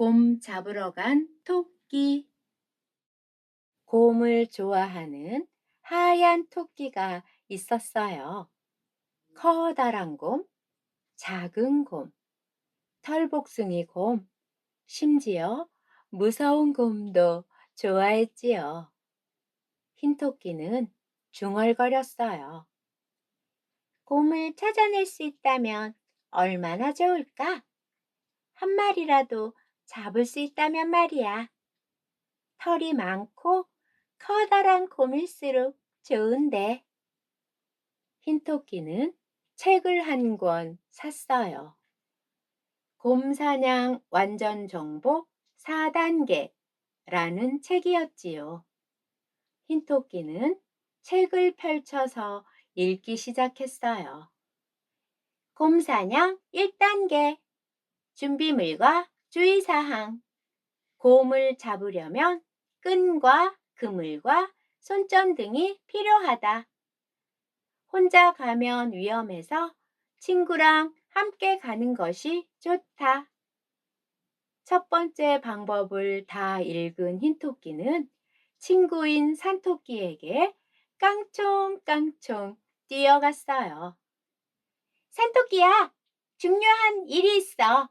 곰 잡으러 간 토끼. 곰을 좋아하는 하얀 토끼가 있었어요. 커다란 곰, 작은 곰, 털복숭이 곰, 심지어 무서운 곰도 좋아했지요. 흰 토끼는 중얼거렸어요. 곰을 찾아낼 수 있다면 얼마나 좋을까? 한 마리라도 잡을 수 있다면 말이야. 털이 많고 커다란 곰일수록 좋은데. 흰 토끼는 책을 한 권 샀어요. 곰사냥 완전 정복 4단계라는 책이었지요. 흰 토끼는 책을 펼쳐서 읽기 시작했어요. 곰사냥 1단계 준비물과 주의사항 곰을 잡으려면 끈과 그물과 손전 등이 필요하다. 혼자 가면 위험해서 친구랑 함께 가는 것이 좋다. 첫 번째 방법을 다 읽은 흰토끼는 친구인 산토끼에게 깡총깡총 뛰어갔어요. 산토끼야, 중요한 일이 있어.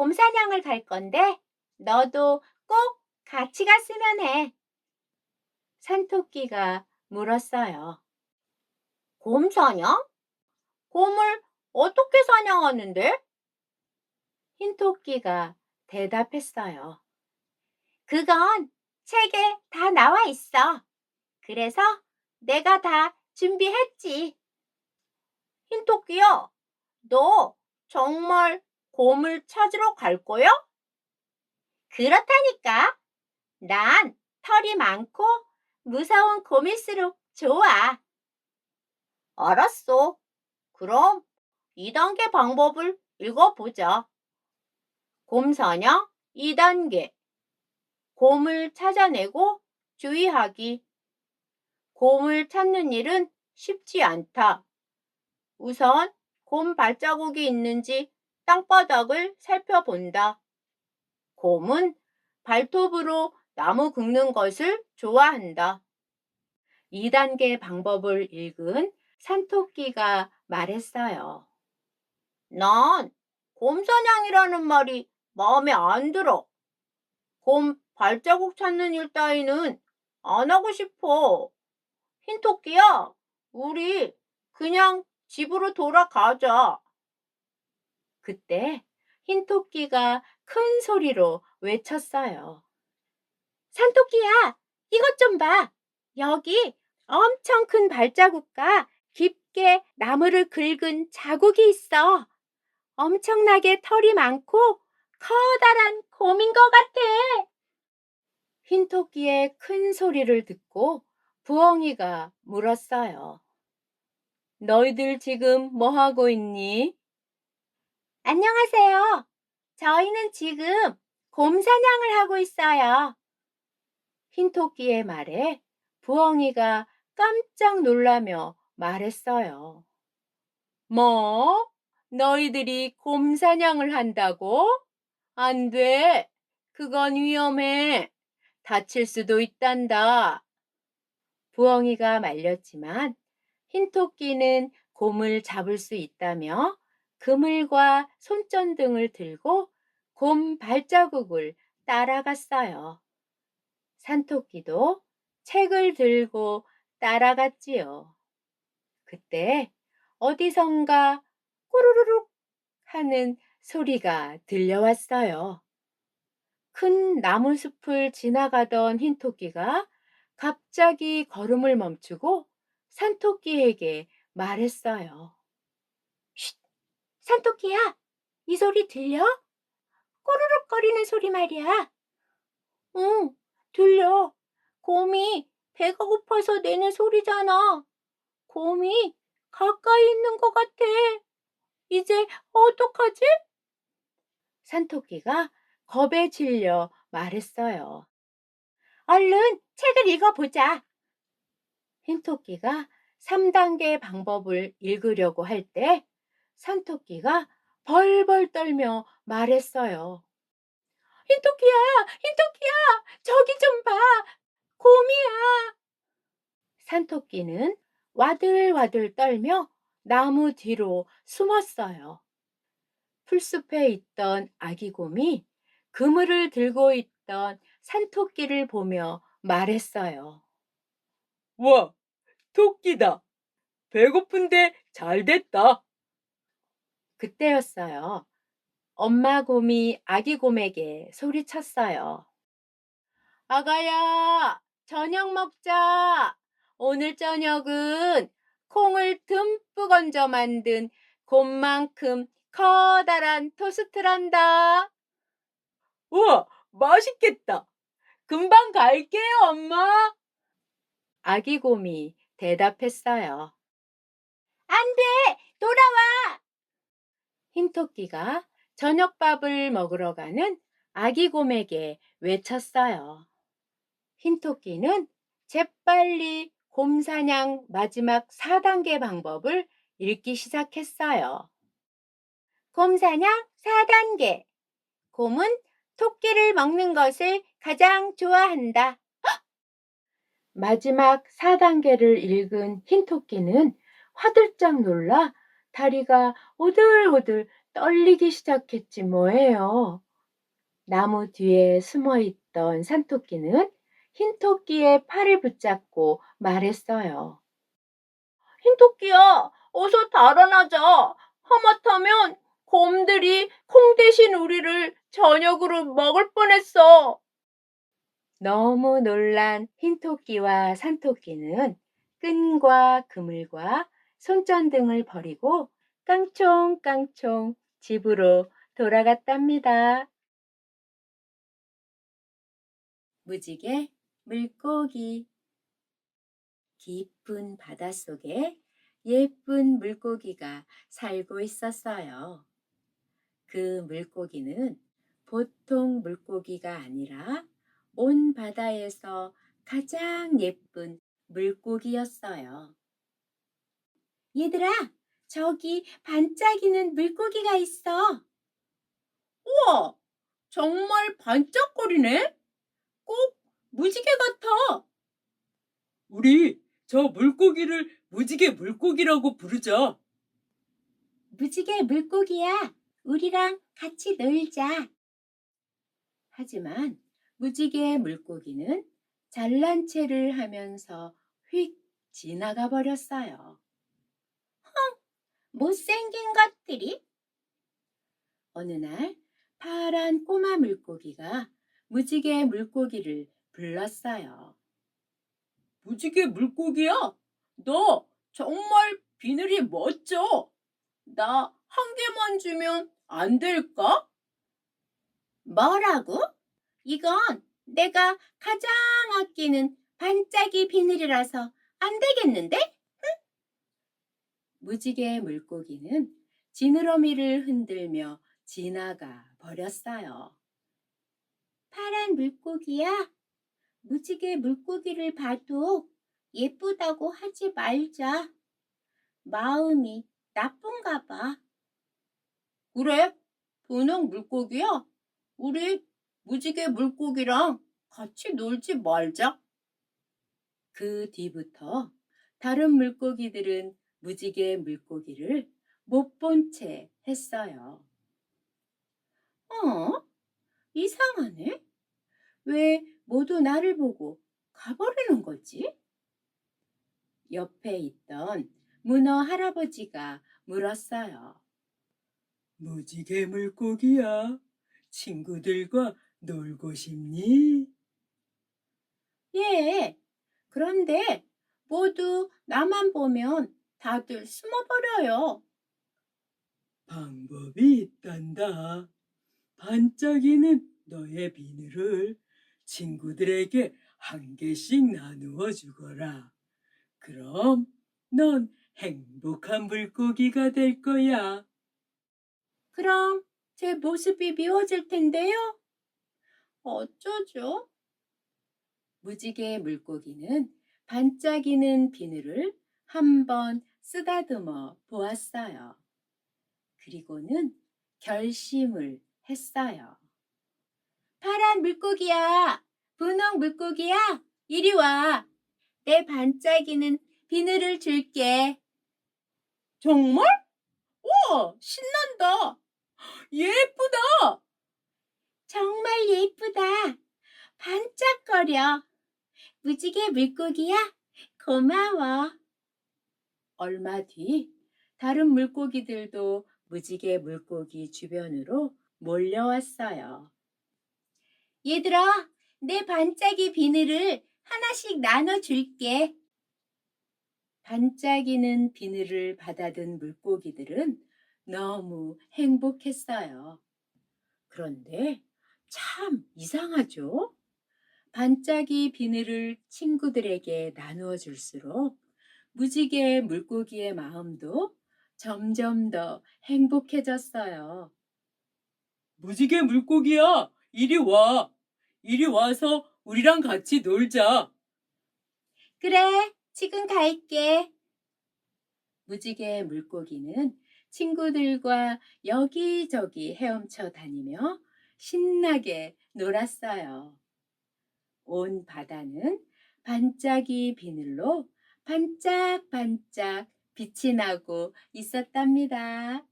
곰사냥을 갈 건데 너도 꼭 같이 갔으면 해. 산토끼가 물었어요. 곰 사냥? 곰을 어떻게 사냥하는데? 흰 토끼가 대답했어요. 그건 책에 다 나와 있어. 그래서 내가 다 준비했지. 흰 토끼야, 너 정말 곰을 찾으러 갈 거야? 그렇다니까. 난 털이 많고 무서운 곰일수록 좋아. 알았어. 그럼 2단계 방법을 읽어보자. 곰사냥 2단계. 곰을 찾아내고 주의하기. 곰을 찾는 일은 쉽지 않다. 우선 곰 발자국이 있는지 땅바닥을 살펴본다. 곰은 발톱으로 나무 긁는 것을 좋아한다. 2단계 방법을 읽은 산토끼가 말했어요. 난 곰사냥이라는 말이 마음에 안 들어. 곰 발자국 찾는 일 따위는 안 하고 싶어. 흰토끼야, 우리 그냥 집으로 돌아가자. 그때 흰 토끼가 큰 소리로 외쳤어요. 산토끼야, 이것 좀 봐. 여기 엄청 큰 발자국과 깊게 나무를 긁은 자국이 있어. 엄청나게 털이 많고 커다란 곰인 것 같아. 흰 토끼의 큰 소리를 듣고 부엉이가 물었어요. 너희들 지금 뭐 하고 있니? 안녕하세요. 저희는 지금 곰 사냥을 하고 있어요. 흰 토끼의 말에 부엉이가 깜짝 놀라며 말했어요. 뭐? 너희들이 곰 사냥을 한다고? 안 돼. 그건 위험해. 다칠 수도 있단다. 부엉이가 말렸지만 흰 토끼는 곰을 잡을 수 있다며 그물과 손전 등을 들고 곰 발자국을 따라갔어요. 산토끼도 책을 들고 따라갔지요. 그때 어디선가 꼬르르륵 하는 소리가 들려왔어요. 큰 나무숲을 지나가던 흰 토끼가 갑자기 걸음을 멈추고 산토끼에게 말했어요. 쉿! 산토끼야, 이 소리 들려? 꼬르륵거리는 소리 말이야. 응, 들려. 곰이 배가 고파서 내는 소리잖아. 곰이 가까이 있는 것 같아. 이제 어떡하지? 산토끼가 겁에 질려 말했어요. 얼른 책을 읽어보자. 흰토끼가 3단계 방법을 읽으려고 할 때 산토끼가 벌벌 떨며 말했어요. 흰토끼야, 흰토끼야, 저기 좀 봐. 곰이야. 산토끼는 와들와들 떨며 나무 뒤로 숨었어요. 풀숲에 있던 아기 곰이 그물을 들고 있던 산토끼를 보며 말했어요. 와, 토끼다. 배고픈데 잘 됐다. 그때였어요. 엄마 곰이 아기 곰에게 소리쳤어요. 아가야, 저녁 먹자. 오늘 저녁은 콩을 듬뿍 얹어 만든 곰만큼 커다란 토스트란다. 우와, 맛있겠다. 금방 갈게요, 엄마. 아기 곰이 대답했어요. 안 돼! 돌아와! 흰토끼가 저녁밥을 먹으러 가는 아기 곰에게 외쳤어요. 흰토끼는 재빨리 곰 사냥 마지막 4단계 방법을 읽기 시작했어요. 곰 사냥 4단계. 곰은 토끼를 먹는 것을 가장 좋아한다. 마지막 4단계를 읽은 흰토끼는 화들짝 놀라 다리가 오들오들 떨리기 시작했지 뭐예요. 나무 뒤에 숨어 있던 산토끼는 흰 토끼의 팔을 붙잡고 말했어요. 흰 토끼야, 어서 달아나자. 하마터면 곰들이 콩 대신 우리를 저녁으로 먹을 뻔했어. 너무 놀란 흰토끼와 산토끼는 끈과 그물과 손전등을 버리고 깡총깡총 집으로 돌아갔답니다. 무지개 물고기 깊은 바닷속에 예쁜 물고기가 살고 있었어요. 그 물고기는 보통 물고기가 아니라 온 바다에서 가장 예쁜 물고기였어요. 얘들아, 저기 반짝이는 물고기가 있어. 우와, 정말 반짝거리네? 꼭 무지개 같아. 우리 저 물고기를 무지개 물고기라고 부르자. 무지개 물고기야. 우리랑 같이 놀자. 하지만 무지개 물고기는 잘난 체를 하면서 휙 지나가 버렸어요. 헝, 못생긴 것들이. 어느 날 파란 꼬마 물고기가 무지개 물고기를 불렀어요. 무지개 물고기야? 너 정말 비늘이 멋져. 나 한 개만 주면 안 될까? 뭐라고? 이건 내가 가장 아끼는 반짝이 비늘이라서 안 되겠는데? 응? 무지개 물고기는 지느러미를 흔들며 지나가 버렸어요. 파란 물고기야, 무지개 물고기를 봐도 예쁘다고 하지 말자. 마음이 나쁜가 봐. 그래, 분홍 물고기야. 우리 무지개 물고기랑 같이 놀지 말자. 그 뒤부터 다른 물고기들은 무지개 물고기를 못 본 채 했어요. 어? 이상하네? 왜 모두 나를 보고 가버리는 거지? 옆에 있던 문어 할아버지가 물었어요. 무지개 물고기야. 친구들과 놀고 싶니? 예. 그런데 모두 나만 보면 다들 숨어버려요. 방법이 있단다. 반짝이는 너의 비늘을 친구들에게 한 개씩 나누어 주거라. 그럼 넌 행복한 물고기가 될 거야. 그럼 제 모습이 미워질 텐데요. 어쩌죠? 무지개 물고기는 반짝이는 비늘을 한 번 쓰다듬어 보았어요. 그리고는 결심을 했어요. 파란 물고기야, 분홍 물고기야, 이리 와. 내 반짝이는 비늘을 줄게. 정말? 우와, 신난다. 예쁘다. 정말 예쁘다. 반짝거려. 무지개 물고기야, 고마워. 얼마 뒤 다른 물고기들도 무지개 물고기 주변으로 몰려왔어요. 얘들아, 내 반짝이 비늘을 하나씩 나눠줄게. 반짝이는 비늘을 받아든 물고기들은 너무 행복했어요. 그런데 참 이상하죠? 반짝이 비늘을 친구들에게 나누어 줄수록 무지개 물고기의 마음도 점점 더 행복해졌어요. 무지개 물고기야, 이리 와. 이리 와서 우리랑 같이 놀자. 그래, 지금 갈게. 무지개 물고기는 친구들과 여기저기 헤엄쳐 다니며 신나게 놀았어요. 온 바다는 반짝이 비늘로 반짝반짝 빛이 나고 있었답니다.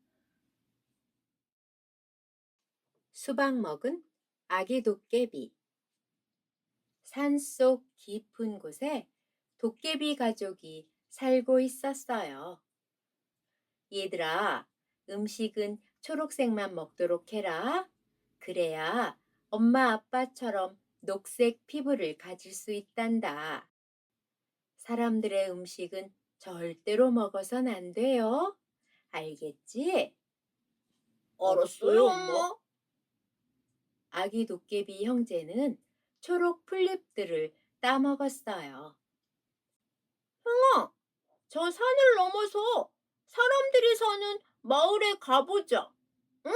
수박 먹은 아기 도깨비 산속 깊은 곳에 도깨비 가족이 살고 있었어요. 얘들아, 음식은 초록색만 먹도록 해라. 그래야 엄마 아빠처럼 녹색 피부를 가질 수 있단다. 사람들의 음식은 절대로 먹어선 안 돼요. 알겠지? 알았어요, 엄마. 아기 도깨비 형제는 초록 풀잎들을 따먹었어요. 형아, 저 산을 넘어서 사람들이 사는 마을에 가보자. 응?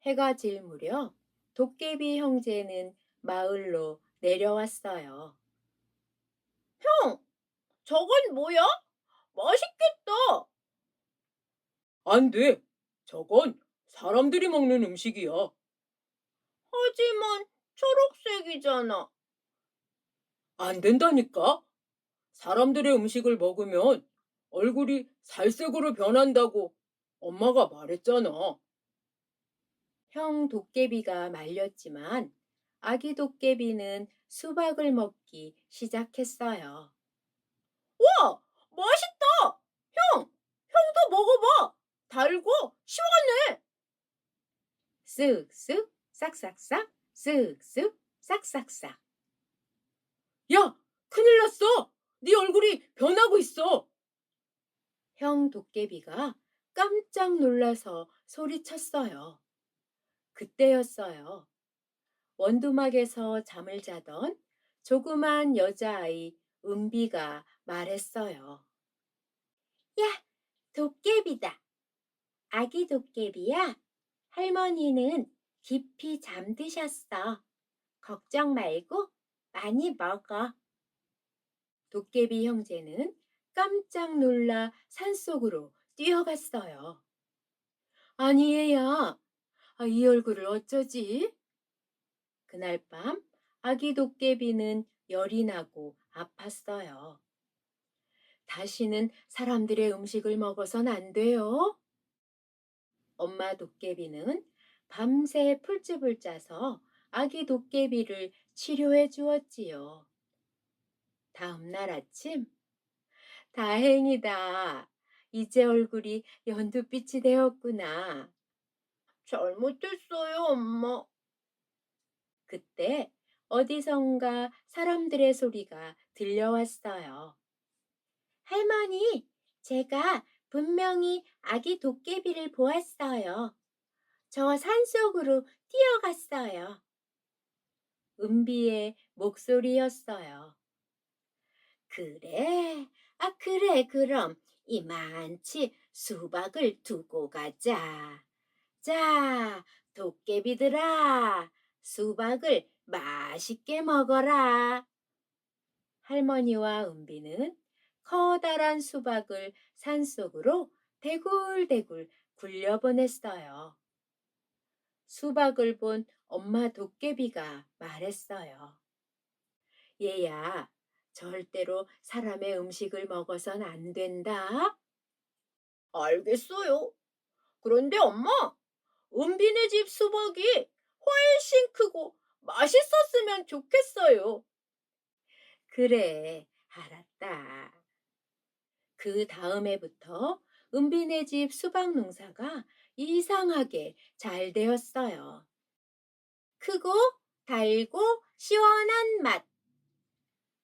해가 질 무렵 도깨비 형제는 마을로 내려왔어요. 형, 저건 뭐야? 맛있겠다. 안 돼. 저건 사람들이 먹는 음식이야. 하지만 초록색이잖아. 안 된다니까. 사람들의 음식을 먹으면 얼굴이 살색으로 변한다고 엄마가 말했잖아. 형 도깨비가 말렸지만 아기 도깨비는 수박을 먹기 시작했어요. 와, 맛있다! 형, 형도 먹어봐! 달고 시원해! 쓱쓱, 싹싹싹, 쓱쓱, 싹싹싹. 야, 큰일 났어. 네 얼굴이 변하고 있어. 형 도깨비가 깜짝 놀라서 소리쳤어요. 그때였어요. 원두막에서 잠을 자던 조그만 여자아이 은비가 말했어요. 야, 도깨비다. 아기 도깨비야. 할머니는 깊이 잠드셨어. 걱정 말고 많이 먹어. 도깨비 형제는 깜짝 놀라 산속으로 뛰어갔어요. 아니, 얘야. 아, 이 얼굴을 어쩌지? 그날 밤 아기 도깨비는 열이 나고 아팠어요. 다시는 사람들의 음식을 먹어선 안 돼요. 엄마 도깨비는 밤새 풀즙을 짜서 아기 도깨비를 치료해 주었지요. 다음 날 아침, 다행이다. 이제 얼굴이 연두빛이 되었구나. 잘못했어요, 엄마. 그때 어디선가 사람들의 소리가 들려왔어요. 할머니, 제가 분명히 아기 도깨비를 보았어요. 저 산속으로 뛰어갔어요. 은비의 목소리였어요. 그래, 아, 그래, 그럼 이만치 수박을 두고 가자. 자, 도깨비들아, 수박을 맛있게 먹어라. 할머니와 은비는 커다란 수박을 산속으로 대굴대굴 굴려보냈어요. 수박을 본 엄마 도깨비가 말했어요. 얘야, 절대로 사람의 음식을 먹어선 안 된다. 알겠어요. 그런데 엄마, 은빈의 집 수박이 훨씬 크고 맛있었으면 좋겠어요. 그래, 알았다. 그 다음에부터 은빈의 집 수박 농사가 이상하게 잘 되었어요. 크고 달고 시원한 맛.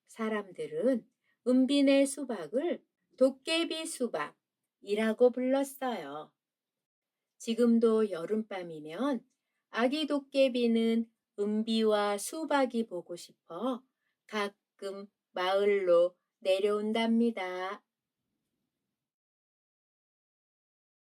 사람들은 은빈의 수박을 도깨비 수박이라고 불렀어요. 지금도 여름밤이면 아기 도깨비는 은비와 수박이 보고 싶어 가끔 마을로 내려온답니다.